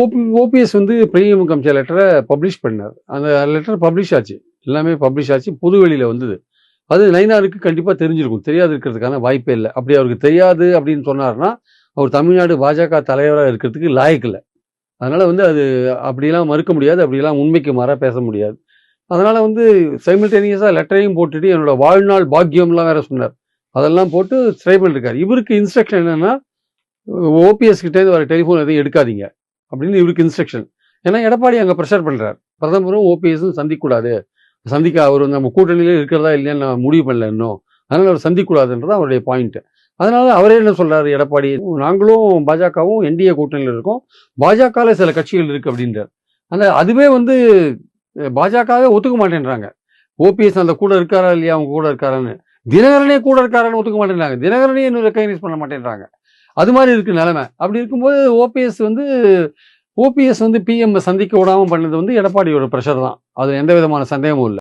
OP OPS வந்து premium காமிச்ச லெட்டரை பப்ளிஷ் பண்ணார். அந்த லெட்டர் பப்ளிஷ் ஆச்சு. எல்லாமே பப்ளிஷ் ஆச்சு. புதுவெளியில் வந்தது. அது நைனாருக்கு கண்டிப்பாக தெரிஞ்சிருக்கும். தெரியாது இருக்கிறதுக்கான வாய்ப்பே இல்லை. அப்படி அவருக்கு தெரியாது அப்படின்னு சொன்னார்னா அவர் தமிழ்நாடு பாஜக தலைவராக இருக்கிறதுக்கு லாயக்கு இல்லை. வந்து அது அப்படிலாம் மறுக்க முடியாது. அப்படிலாம் உண்மைக்கு மாறாக பேச முடியாது. அதனால் வந்து சைமில்டேனியஸாக லெட்டரையும் போட்டுட்டு என்னோட வாழ்நாள் பாக்கியம்லாம் வேற சொன்னார். அதெல்லாம் போட்டு ஸ்ட்ரை பண்ணிருக்காரு இவருக்கு இன்ஸ்ட்ரக்ஷன் என்னென்னா ஓபிஎஸ் கிட்டேருந்து வர டெலிஃபோன் எதையும் எடுக்காதீங்க. அப்படின்னு இவருக்கு இன்ஸ்ட்ரக்ஷன் ஏன்னா எடப்பாடி அங்கே ப்ரெஷர் பண்ணுறார் பிரதமரும் ஓபிஎஸும் சந்திக்கக்கூடாது. சந்திக்க அவர் நம்ம கூட்டணியிலே இருக்கிறதா இல்லையான்னு நான் முடிவு பண்ணல இன்னும். அதனால் அவர் சந்திக்கூடாதுன்றது அவருடைய பாயிண்ட்டு அதனால அவரே என்ன சொல்றாரு எடப்பாடி? நாங்களும் பாஜகவும் என்டிஏ கூட்டணியில் இருக்கோம். பாஜகவில் சில கட்சிகள் இருக்கு அப்படின்றார். அந்த அதுவே வந்து பாஜகவே ஒத்துக்க மாட்டேன்றாங்க. ஓபிஎஸ் அந்த கூட இருக்காரா இல்லையா அவங்க கூட இருக்காரான்னு. தினகரனே கூட இருக்காரான்னு ஒத்துக்க மாட்டேன்றாங்க. தினகரனே இன்னும் ரெக்கக்னைஸ் பண்ண மாட்டேன்றாங்க. அது மாதிரி இருக்கு நிலைமை. அப்படி இருக்கும்போது ஓபிஎஸ் வந்து ஓபிஎஸ் வந்து பிஎம் சந்திக்க விடாமல் பண்ணது வந்து எடப்பாடியோட ப்ரெஷர் தான். அது எந்த விதமான சந்தேகமும் இல்லை.